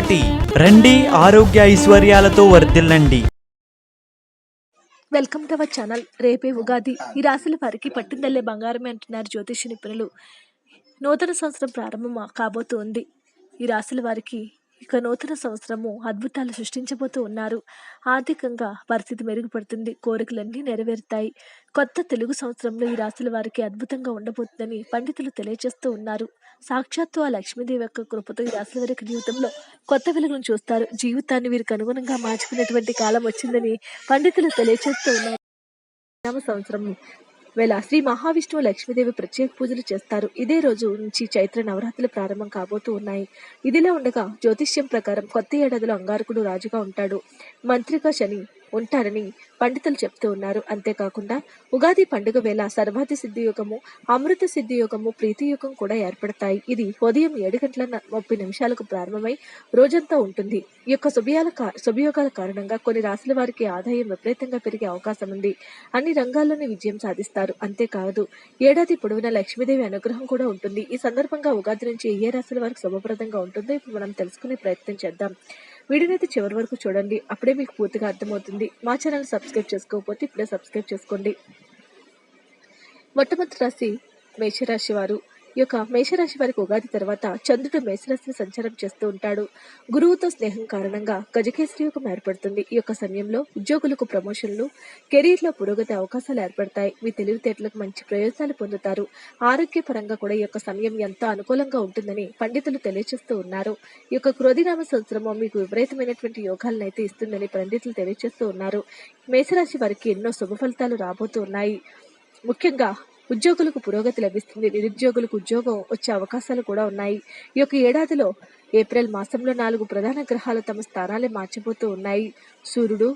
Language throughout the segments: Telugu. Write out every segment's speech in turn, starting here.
రండి ఆరోగ్య ఐశ్వర్యాలతో వర్ధిల్లండి. Welcome to our channel. రేపే ఉగాది. ఈ రాశుల వారికి పట్టిందల్లే బంగారమే అంటున్నారు జ్యోతిష నిపుణులు. నూతన సంవత్సరం ప్రారంభం కాబోతోంది. ఈ రాశుల వారికి ఇక నూతన సంవత్సరము అద్భుతాలు సృష్టించబోతూ ఉన్నారు. ఆర్థికంగా పరిస్థితి మెరుగుపడుతుంది. కోరికలన్నీ నెరవేరుతాయి. కొత్త తెలుగు సంవత్సరంలో ఈ రాశుల వారికి అద్భుతంగా ఉండబోతుందని పండితులు తెలియజేస్తూ ఉన్నారు. సాక్షాత్తు ఆ లక్ష్మీదేవి యొక్క కృపతో ఈ రాశుల వారికి జీవితంలో కొత్త వెలుగును చూస్తారు. జీవితాన్ని వీరికి అనుగుణంగా మార్చుకునేటువంటి కాలం వచ్చిందని పండితులు తెలియజేస్తూ ఉన్నారు. సంవత్సరం వేళ శ్రీ మహావిష్ణువు లక్ష్మీదేవి ప్రత్యేక పూజలు చేస్తారు. ఇదే రోజు నుంచి చైత్ర నవరాత్రులు ప్రారంభం కాబోతూ ఉన్నాయి. ఇదిలా ఉండగా జ్యోతిష్యం ప్రకారం కొత్త ఏడాదిలో అంగారకుడు రాజుగా ఉంటాడు. మంత్రిక శని ఉంటారని పండితులు చెప్తూ ఉన్నారు. అంతేకాకుండా ఉగాది పండుగ వేళ సర్వాతి సిద్ధి యుగము అమృత సిద్ధి యుగము ప్రీతి యుగం కూడా ఏర్పడతాయి. ఇది ఉదయం ఏడు గంటల ముప్పై నిమిషాలకు ప్రారంభమై రోజంతా ఉంటుంది. ఈ యొక్క శుభయాల శుభయోగాల కారణంగా కొన్ని రాశుల వారికి ఆదాయం విపరీతంగా పెరిగే అవకాశం ఉంది. అన్ని రంగాల్లోనే విజయం సాధిస్తారు. అంతేకాదు ఏడాది పొడవునా లక్ష్మీదేవి అనుగ్రహం కూడా ఉంటుంది. ఈ సందర్భంగా ఉగాది నుంచి ఏ రాశుల వారికి శుభప్రదంగా ఉంటుందో ఇప్పుడు మనం తెలుసుకునే ప్రయత్నం చేద్దాం. వీడియోని అయితే చివరి వరకు చూడండి. అప్పుడే మీకు పూర్తిగా అర్థమవుతుంది. మా ఛానల్ సబ్స్క్రైబ్ చేసుకోకపోతే ఇప్పుడే సబ్స్క్రైబ్ చేసుకోండి. మొట్టమొదటి రాశి మేషరాశి వారు. ఈ యొక్క మేషరాశి వారికి ఉగాది తర్వాత చంద్రుడు మేషరాశిని సంచారం చేస్తూ ఉంటాడు. గురువుతో స్నేహం కారణంగా గజకేసరి యుగం ఏర్పడుతుంది. ఈ యొక్క సమయంలో ఉద్యోగులకు ప్రమోషన్లు కెరీర్లో పురోగతి అవకాశాలు ఏర్పడతాయి. మీ తెలివితేటలకు మంచి ప్రయోజనాలు పొందుతారు. ఆరోగ్యపరంగా కూడా ఈ యొక్క సమయం ఎంతో అనుకూలంగా ఉంటుందని పండితులు తెలియజేస్తూ ఉన్నారు. ఈ యొక్క క్రోధినామ సంవత్సరము మీకు విపరీతమైనటువంటి యోగాలను అయితే ఇస్తుందని పండితులు తెలియజేస్తూ ఉన్నారు. మేషరాశి వారికి ఎన్నో శుభ ఫలితాలు రాబోతూ ఉన్నాయి. ముఖ్యంగా ఉద్యోగులకు పురోగతి లభిస్తుంది. నిరుద్యోగులకు ఉద్యోగం వచ్చే అవకాశాలు కూడా ఉన్నాయి. ఈ యొక్క ఏడాదిలో ఏప్రిల్ మాసంలో నాలుగు ప్రధాన గ్రహాలు తమ స్థానాలే మార్చిపోతూ ఉన్నాయి. సూర్యుడు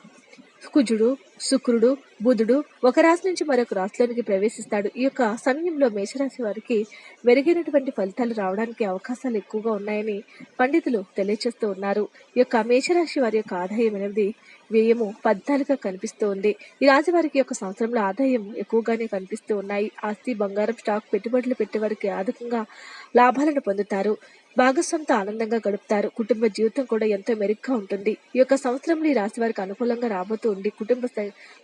కుజుడు శుక్రుడు బుధుడు ఒక రాశి నుంచి మరొక రాశిలోనికి ప్రవేశిస్తాడు. ఈ యొక్క సమయంలో మేషరాశి వారికి మెరుగైనటువంటి ఫలితాలు రావడానికి అవకాశాలు ఎక్కువగా ఉన్నాయని పండితులు తెలియజేస్తూ ఉన్నారు. ఈ యొక్క మేషరాశి వారి యొక్క ఆదాయం అనేది వ్యయము పద్నాలుగుగా కనిపిస్తూ ఉంది. ఈ రాశి వారికి యొక్క సంవత్సరంలో ఆదాయం ఎక్కువగానే కనిపిస్తూ ఉన్నాయి. ఆస్తి బంగారం స్టాక్ పెట్టుబడులు పెట్టే వారికి అధికంగా లాభాలను పొందుతారు. భాగస్వామితో ఆనందంగా గడుపుతారు. కుటుంబ జీవితం కూడా ఎంతో మెరుగ్గా ఉంటుంది. ఈ యొక్క సంవత్సరంలో ఈ రాశి వారికి అనుకూలంగా రాబోతూ ఉండి కుటుంబ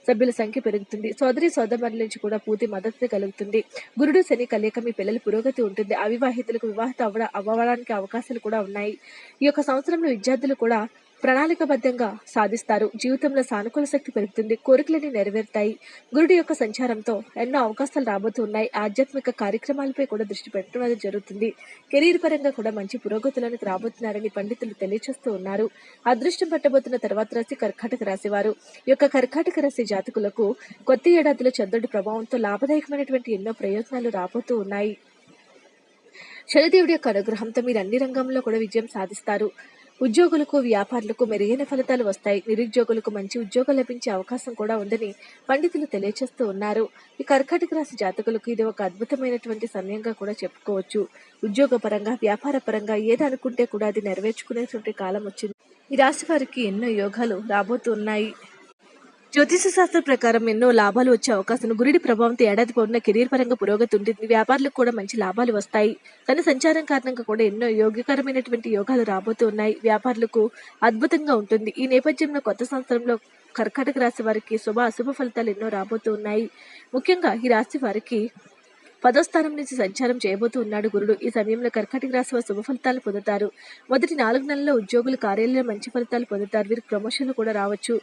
సభ్యుల సంఖ్య పెరుగుతుంది. సోదరి సోదరుల నుంచి కూడా పూర్తి మద్దతు కలుగుతుంది. గురుడు శని కలయిక మీ పిల్లల పురోగతి ఉంటుంది. అవివాహితులకు వివాహిత అవ్వడం అవ్వడానికి అవకాశాలు కూడా ఉన్నాయి. ఈ యొక్క సంవత్సరంలో విద్యార్థులు కూడా ప్రణాళికబద్ధంగా సాధిస్తారు. జీవితంలో సానుకూల శక్తి పెరుగుతుంది. కోరికలన్నీ నెరవేరుతాయి. గురుడి యొక్క సంచారంతో ఎన్నో అవకాశాలు రాబోతున్నాయి. ఆధ్యాత్మిక కార్యక్రమాలపై కూడా దృష్టి పెట్టడం అనేది జరుగుతుంది. కెరీర్ పరంగా కూడా మంచి పురోగతులకు రాబోతున్నారని పండితులు తెలియజేస్తూ ఉన్నారు. అదృష్టం పట్టబోతున్న తర్వాత రాశి కర్కాటక రాశి వారు. యొక్క కర్కాటక రాశి జాతకులకు కొత్త ఏడాదిలో చంద్రుడి ప్రభావంతో లాభదాయకమైనటువంటి ఎన్నో ప్రయోజనాలు రాబోతూ ఉన్నాయి. శనిదేవుడి యొక్క అనుగ్రహంతో మీరు అన్ని రంగంలో కూడా విజయం సాధిస్తారు. ఉద్యోగులకు వ్యాపారులకు మెరుగైన ఫలితాలు వస్తాయి. నిరుద్యోగులకు మంచి ఉద్యోగం లభించే అవకాశం కూడా ఉందని పండితులు తెలియజేస్తూ ఉన్నారు. ఈ కర్కాటక రాశి జాతకులకు ఇది ఒక అద్భుతమైనటువంటి సమయంగా కూడా చెప్పుకోవచ్చు. ఉద్యోగ పరంగా వ్యాపార పరంగా ఏది అనుకుంటే కూడా అది నెరవేర్చుకునేటువంటి కాలం వచ్చింది. ఈ రాశి వారికి ఎన్నో యోగాలు రాబోతున్నాయి. జ్యోతిష శాస్త్రం ప్రకారం ఎన్నో లాభాలు వచ్చే అవకాశం. గురుడి ప్రభావంతో ఏడాది పౌర్ణ కెరీర్ పరంగా పురోగతి ఉంటుంది. వ్యాపారులకు కూడా మంచి లాభాలు వస్తాయి. తన సంచారం కారణంగా కూడా ఎన్నో యోగ్యకరమైనటువంటి యోగాలు రాబోతూ ఉన్నాయి. వ్యాపారులకు అద్భుతంగా ఉంటుంది. ఈ నేపథ్యంలో కొత్త సంవత్సరంలో కర్కాటక రాశి వారికి శుభ అశుభ ఫలితాలు ఎన్నో రాబోతూ ఉన్నాయి. ముఖ్యంగా ఈ రాశి వారికి పదో స్థానం నుంచి సంచారం చేయబోతూ ఉన్నాడు గురుడు. ఈ సమయంలో కర్కాటక రాశి వారు శుభ ఫలితాలు పొందుతారు. మొదటి నాలుగు నెలల్లో ఉద్యోగులు కార్యాలయంలో మంచి ఫలితాలు పొందుతారు. వీరికి ప్రమోషన్లు కూడా రావచ్చు.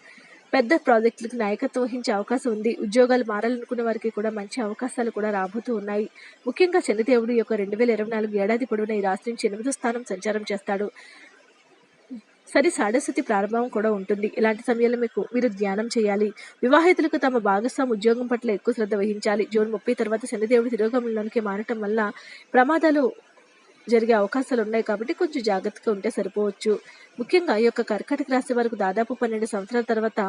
పెద్ద ప్రాజెక్టులకు నాయకత్వం వహించే అవకాశం ఉంది. ఉద్యోగాలు మారాలనుకున్న వారికి కూడా మంచి అవకాశాలు కూడా రాబోతూ ఉన్నాయి. ముఖ్యంగా శనిదేవుడు యొక్క రెండు వేల ఇరవై నాలుగు ఏడాది పొడవున ఈ రాశి నుంచి ఎనిమిదో స్థానం సంచారం చేస్తాడు. సరి సాడస్థితి ప్రారంభం కూడా ఉంటుంది. ఇలాంటి సమయంలో మీకు మీరు ధ్యానం చేయాలి. వివాహితులకు తమ భాగస్వామి ఉద్యోగం పట్ల ఎక్కువ శ్రద్ధ వహించాలి. జూన్ ముప్పై తర్వాత శనిదేవుడు తిరోగమనంలోనికి మారటం వల్ల ప్రమాదాలు జరిగే అవకాశాలు ఉన్నాయి కాబట్టి కొంచెం జాగ్రత్తగా ఉంటే సరిపోవచ్చు. ముఖ్యంగా ఈ యొక్క కర్కాటక రాశి వారికి దాదాపు పన్నెండు సంవత్సరాల తర్వాత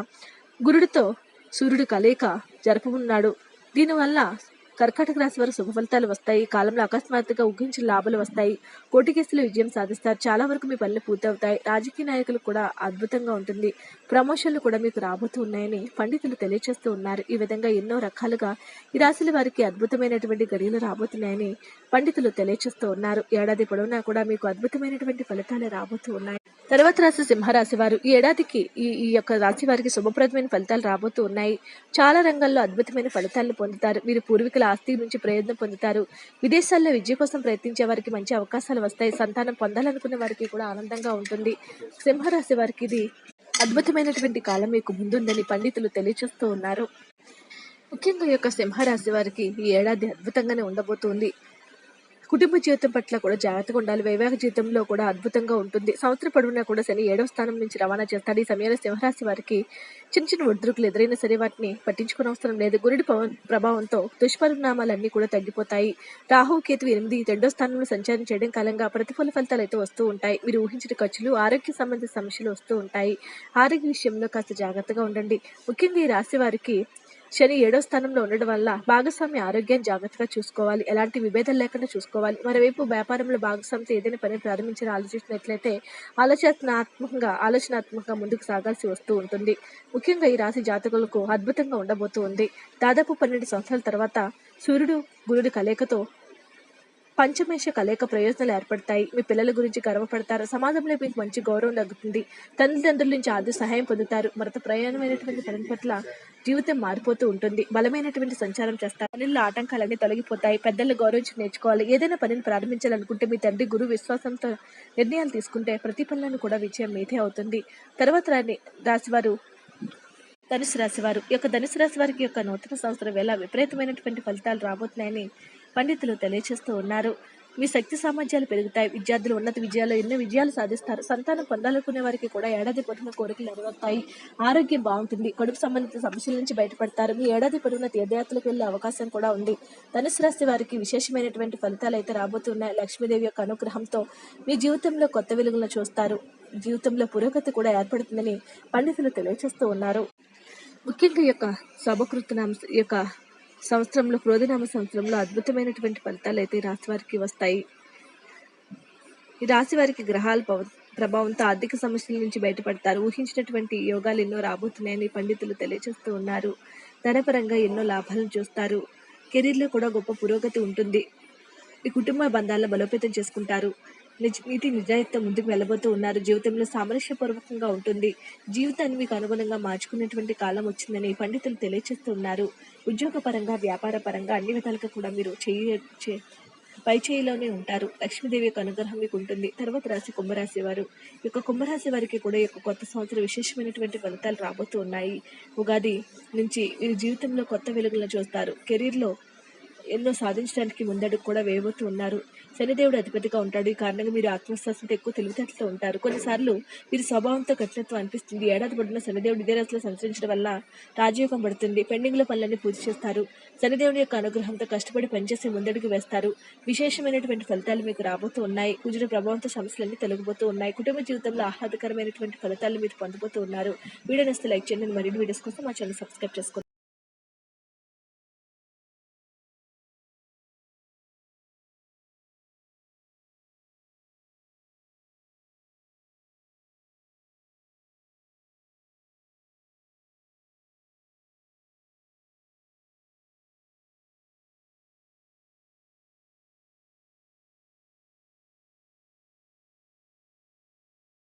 గురుడితో సూర్యుడు కలయిక జరపనున్నాడు. దీనివల్ల కర్కాటక రాశి వారు శుభ ఫలితాలు వస్తాయి. కాలంలో అకస్మాత్తుగా ఊహించిన లాభాలు వస్తాయి. కోటి విజయం సాధిస్తారు. చాలా వరకు మీ పనులు పూర్తవుతాయి. రాజకీయ నాయకులు కూడా అద్భుతంగా ఉంటుంది. ప్రమోషన్లు కూడా మీకు రాబోతూ ఉన్నాయని పండితులు తెలియజేస్తూ ఉన్నారు. ఈ విధంగా ఎన్నో రకాలుగా ఈ రాశుల వారికి అద్భుతమైనటువంటి గడియలు రాబోతున్నాయని పండితులు తెలియజేస్తూ ఉన్నారు. ఏడాది పొడవునా కూడా మీకు అద్భుతమైనటువంటి ఫలితాలు రాబోతూ ఉన్నాయి. తర్వాత రాశి సింహరాశి వారు. ఈ ఏడాదికి ఈ ఈ యొక్క రాశి వారికి శుభప్రదమైన ఫలితాలు రాబోతూ ఉన్నాయి. చాలా రంగాల్లో అద్భుతమైన ఫలితాలను పొందుతారు. మీరు పూర్వీకుల ఆస్తి నుంచి ప్రయోజనం పొందుతారు. విదేశాల్లో విద్య కోసం ప్రయత్నించే వారికి మంచి అవకాశాలు వస్తాయి. సంతానం పొందాలనుకునే వారికి కూడా ఆనందంగా ఉంటుంది. సింహరాశి వారికి ఇది అద్భుతమైనటువంటి కాలం మీకు ముందుందని పండితులు తెలియచేస్తూ ఉన్నారు. ముఖ్యంగా ఈ యొక్క సింహరాశి వారికి ఈ ఏడాది అద్భుతంగానే ఉండబోతుంది. కుటుంబ జీవితం పట్ల కూడా జాగ్రత్తగా ఉండాలి. వైవాహిక జీవితంలో కూడా అద్భుతంగా ఉంటుంది. సంవత్సరం పొడవునా కూడా శని ఏడవ స్థానం నుంచి రవాణా చేస్తాడు ఈ సమయంలో సింహరాశి వారికి చిన్న చిన్న ఒడిదుడుకులు ఎదురైనా సరే వాటిని పట్టించుకునే అవసరం లేదు. గురుడి పవ- ప్రభావంతో దుష్పరిణామాలన్నీ కూడా తగ్గిపోతాయి. రాహు కేతు ఎనిమిది రెండో స్థానంలో సంచారం చేయడం కాలంగా ప్రతిఫల ఫలితాలు అయితే వస్తూ ఉంటాయి. మీరు ఊహించిన ఖర్చులు ఆరోగ్య సంబంధిత సమస్యలు వస్తూ ఉంటాయి. ఆరోగ్య విషయంలో కాస్త జాగ్రత్తగా ఉండండి. ముఖ్యంగా ఈ రాశి వారికి శని ఏడో స్థానంలో ఉండడం వల్ల భాగస్వామి ఆరోగ్యాన్ని జాగ్రత్తగా చూసుకోవాలి. ఎలాంటి విభేదాలు లేకుండా చూసుకోవాలి. మరోవైపు వ్యాపారంలో భాగస్వామితో ఏదైనా పని ప్రారంభించాలని ఆలోచించినట్లయితే ఆలోచనాత్మకంగా ఆలోచనాత్మకంగా ముందుకు సాగాల్సి వస్తూ ఉంటుంది. ముఖ్యంగా ఈ రాశి జాతకులకు అద్భుతంగా ఉండబోతూ ఉంది. దాదాపు పన్నెండు సంవత్సరాల తర్వాత సూర్యుడు గురుడి కలయికతో పంచమేష కలయిక ప్రయోజనాలు ఏర్పడతాయి. మీ పిల్లల గురించి గర్వపడతారు. సమాజంలో మీకు మంచి గౌరవం తగ్గుతుంది తల్లిదండ్రుల నుంచి ఆర్థిక సహాయం పొందుతారు. మరత ప్రయాణమైనటువంటి పని పట్ల జీవితం మారిపోతూ ఉంటుంది. బలమైనటువంటి సంచారం చేస్తారు. పనుల్లో ఆటంకాలన్నీ తొలగిపోతాయి. పెద్దలు గౌరవించి నేర్చుకోవాలి. ఏదైనా పనిని ప్రారంభించాలనుకుంటే మీ తండ్రి గురువు విశ్వాసంతో నిర్ణయాలు తీసుకుంటే ప్రతి పనులను కూడా విజయం మీదే అవుతుంది. తర్వాత రాని రాశివారు ధనుసు రాశివారు. ఈ యొక్క ధనుసు రాశి వారికి యొక్క నూతన సంవత్సరం వేళ విపరీతమైనటువంటి ఫలితాలు రాబోతున్నాయని పండితులు తెలియజేస్తూ ఉన్నారు. మీ శక్తి సామర్థ్యాలు పెరుగుతాయి. విద్యార్థులు ఉన్నత విజయాల్లో ఎన్నో విజయాలు సాధిస్తారు. సంతానం పొందాలనుకునే వారికి కూడా ఏడాది పొడుగున కోరికలు నెరవేరుతాయి. ఆరోగ్యం బాగుంటుంది. కడుపు సంబంధిత సమస్యల నుంచి బయటపడతారు. మీ ఏడాది పొడుగున తీర్థయాత్రలకు వెళ్ళే అవకాశం కూడా ఉంది. ధనుసు రాశి వారికి విశేషమైనటువంటి ఫలితాలు అయితే రాబోతున్నాయి. లక్ష్మీదేవి యొక్క అనుగ్రహంతో మీ జీవితంలో కొత్త వెలుగులను చూస్తారు. జీవితంలో పురోగతి కూడా ఏర్పడుతుందని పండితులు తెలియజేస్తూ ఉన్నారు. ముఖ్యంగా యొక్క శుభకృతనామ యొక్క సంవత్సరంలో క్రోధనామ సంవత్సరంలో అద్భుతమైనటువంటి ఫలితాలు అయితే రాశి వారికి వస్తాయి. ఈ రాశి వారికి గ్రహాల ప్రభావంతో ఆర్థిక సమస్యల నుంచి బయటపడతారు. ఊహించినటువంటి యోగాలు ఎన్నో రాబోతున్నాయని పండితులు తెలియజేస్తూ ఉన్నారు. ధనపరంగా ఎన్నో లాభాలను చూస్తారు. కెరీర్లో కూడా గొప్ప పురోగతి ఉంటుంది. ఈ కుటుంబ బంధాలను బలోపేతం చేసుకుంటారు. నీతి నిజాయితీతో ముందుకు వెళ్ళబోతూ ఉన్నారు. జీవితంలో సామరస్యపూర్వకంగా ఉంటుంది. జీవితాన్ని మీకు అనుగుణంగా మార్చుకునేటువంటి కాలం వచ్చిందని పండితులు తెలియజేస్తున్నారు ఉద్యోగపరంగా ఉద్యోగ పరంగా వ్యాపార పరంగా అన్ని విధాలుగా కూడా మీరు చేయ పై చేయిలోనే ఉంటారు. లక్ష్మీదేవి యొక్క అనుగ్రహం మీకు ఉంటుంది. తర్వాత రాశి కుంభరాశి వారు. ఈ యొక్క కుంభరాశి వారికి కూడా ఈ యొక్క కొత్త సంవత్సరం విశేషమైనటువంటి ఫలితాలు రాబోతూ ఉన్నాయి. ఉగాది నుంచి వీరి జీవితంలో కొత్త వెలుగులను చూస్తారు. కెరీర్లో ఎన్నో సాధించడానికి ముందడుగు కూడా వేయబోతూ ఉన్నారు. శనిదేవుడు అధిపతిగా ఉంటాడు. ఈ కారణంగా మీరు ఆత్మవిశ్వాసంతో ఎక్కువ తెలివితేటలతో ఉంటారు. కొన్నిసార్లు మీరు స్వభావంతో కఠినత్వం అనిపిస్తుంది. ఏడాది పడిన శనిదేవుడు ఇదే రాశిలో సంచరించడం వల్ల రాజయోగం పడుతుంది. పెండింగ్లో పనులన్నీ పూర్తి చేస్తారు. శనిదేవుని యొక్క అనుగ్రహంతో కష్టపడి పనిచేసి ముందడుగు వేస్తారు. విశేషమైనటువంటి ఫలితాలు మీకు రాబోతూ ఉన్నాయి. కుజుడు ప్రభావంతో సమస్యలన్నీ తొలగిపోతూ ఉన్నాయి. కుటుంబ జీవితంలో ఆహ్లాదకరమైనటువంటి ఫలితాలు మీరు పొందబోతూ ఉన్నారు. వీడియో నస్తే లైక్ చేయండి. మరిన్ని వీడియోస్ కోసం మా ఛానల్ సబ్స్క్రైబ్ చేసుకోండి.